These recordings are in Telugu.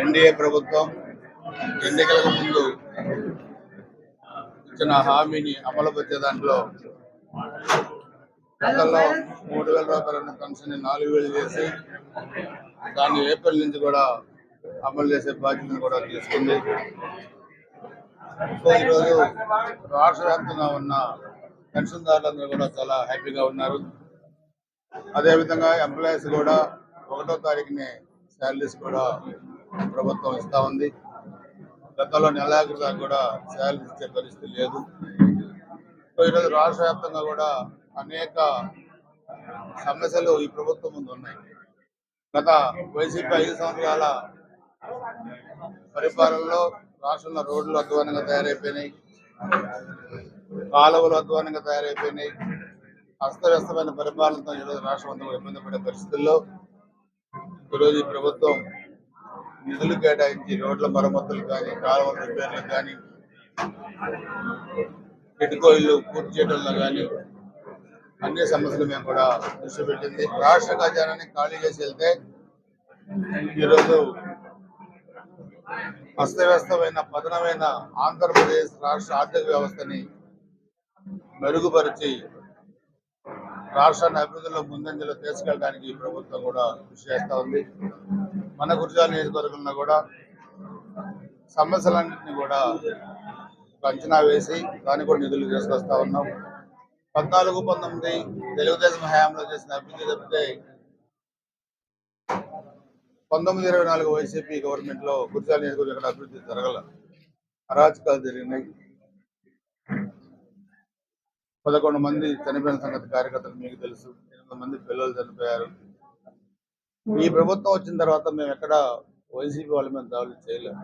ఎన్డీఏ ప్రభుత్వం ఎన్నికలకు ముందు ఇచ్చిన హామీని అమలుపరిచే దాంట్లో గతంలో మూడు వేల రూపాయల పెన్షన్ నాలుగు వేలు చేసి దాన్ని ఏప్రిల్ నుంచి కూడా అమలు చేసే బాధ్యతను కూడా తీసుకుంది. సో ఈరోజు రాష్ట్ర వ్యాప్తంగా ఉన్న పెన్షన్దారులందరూ కూడా చాలా హ్యాపీగా ఉన్నారు. అదేవిధంగా ఎంప్లాయీస్ కూడా ఒకటో తారీఖుని శాలరీస్ కూడా ప్రభుత్వం ఇస్తా ఉంది. గతంలో నెలాఖరు దాకా కూడా శాలరీస్ ఇచ్చే పరిస్థితి లేదు. సో ఈరోజు రాష్ట్ర వ్యాప్తంగా కూడా అనేక సమస్యలు ఈ ప్రభుత్వం ముందు ఉన్నాయి. గత వైసీపీ ఐదు సంవత్సరాల పరిపాలనలో రాష్ట్రంలో రోడ్లు అధ్వానంగా తయారైపోయినాయి. కాలువలు అధ్వానంగా తయారైపోయినాయి. అస్తవ్యస్తమైన పరిపాలనతో ఈరోజు రాష్ట్రం అంతా ఇబ్బంది పడే పరిస్థితుల్లో ఈరోజు ఈ ప్రభుత్వం నిధులు కేటాయించి రోడ్ల మరమ్మతులు కానీ కాలువల రిపేర్లు కానీ కిటికో ఇల్లు పూర్తి చేయడంలో కానీ అన్ని సమస్యలు మేము కూడా దృష్టి పెట్టింది. రాష్ట్ర ఖజానాన్ని ఖాళీ చేసి వెళ్తే ఈరోజు అస్తవ్యస్తమైన పతనమైన ఆంధ్రప్రదేశ్ రాష్ట్ర ఆర్థిక వ్యవస్థని మెరుగుపరిచి రాష్ట్రాన్ని అభివృద్ధిలో ముందంజలో తీసుకెళ్ళడానికి ఈ ప్రభుత్వం కూడా కృషి చేస్తూ ఉంది. మన గురిజాల నియోజకవర్గంలో కూడా సమస్యలన్నింటినీ కూడా అంచనా వేసి దాన్ని కూడా నిధులు తీసుకొస్తా ఉన్నాం. పద్నాలుగు పంతొమ్మిది తెలుగుదేశం హయాంలో చేసిన అభివృద్ధి తప్పితే పంతొమ్మిది ఇరవై నాలుగు వైసీపీ గవర్నమెంట్లో గురిజాల నియోజకవర్గం అభివృద్ధి జరగల అరాచకాలు జరిగినాయి. పదకొండు మంది చనిపోయిన సంగతి కార్యకర్తలు మీకు తెలుసు. ఎనిమిది మంది పిల్లలు చనిపోయారు. ఈ ప్రభుత్వం వచ్చిన తర్వాత మేము ఎక్కడ వైసీపీ వాళ్ళ మీద దాడులు చేయలేము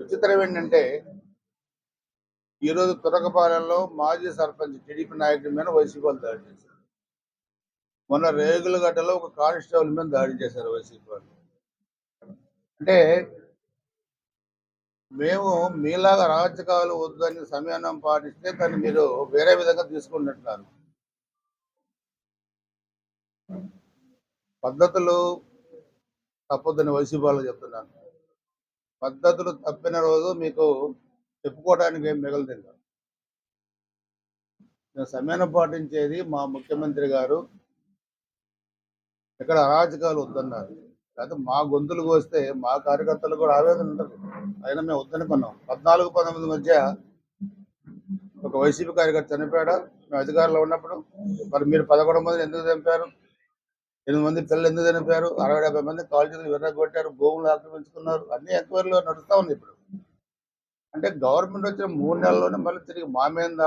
విచిత్రం ఏంటంటే ఈరోజు తురకపాలెంలో మాజీ సర్పంచ్ టీడీపీ నాయకుడి మీద వైసీపీ వాళ్ళు దాడి చేశారు. మొన్న రేగులగడ్డలో ఒక కానిస్టేబుల్ మీద దాడి చేశారు వైసీపీ వాళ్ళు. అంటే మేము మీలాగా రాజకాలు వద్దని సమయానం పాటిస్తే దాన్ని మీరు వేరే విధంగా తీసుకుంటున్నారు పద్ధతులు తప్పొద్దని వైసీపీ వాళ్ళు చెప్తున్నాను పద్ధతులు తప్పిన రోజు మీకు చెప్పుకోవడానికి ఏం మిగలదు నేను సమయాన్ని పాటించేది మా ముఖ్యమంత్రి గారు. ఇక్కడ అరాజకాలు వద్దన్నారు. లేకపోతే మా గొంతులు కోస్తే మా కార్యకర్తలు కూడా ఆవేదన ఉండదు అయినా మేము వద్దనుకున్నాం పద్నాలుగు పంతొమ్మిది మధ్య ఒక వైసీపీ కార్యకర్త చనిపోయాడు? మేము అధికారంలో ఉన్నప్పుడు మరి మీరు పదకొండు మంది ఎందుకు చంపారు? ఎనిమిది మంది పిల్లలు ఎందుకు చనిపోయారు? అరవై డెబ్బై మంది కాలేజీలు విర్రగొట్టారు భూములు ఆక్రమించుకున్నారు అన్ని ఎంక్వైరీలో నడుస్తూ ఉంది ఇప్పుడు. అంటే గవర్నమెంట్ వచ్చిన మూడు నెలల్లోనే మళ్ళీ తిరిగి మా మీద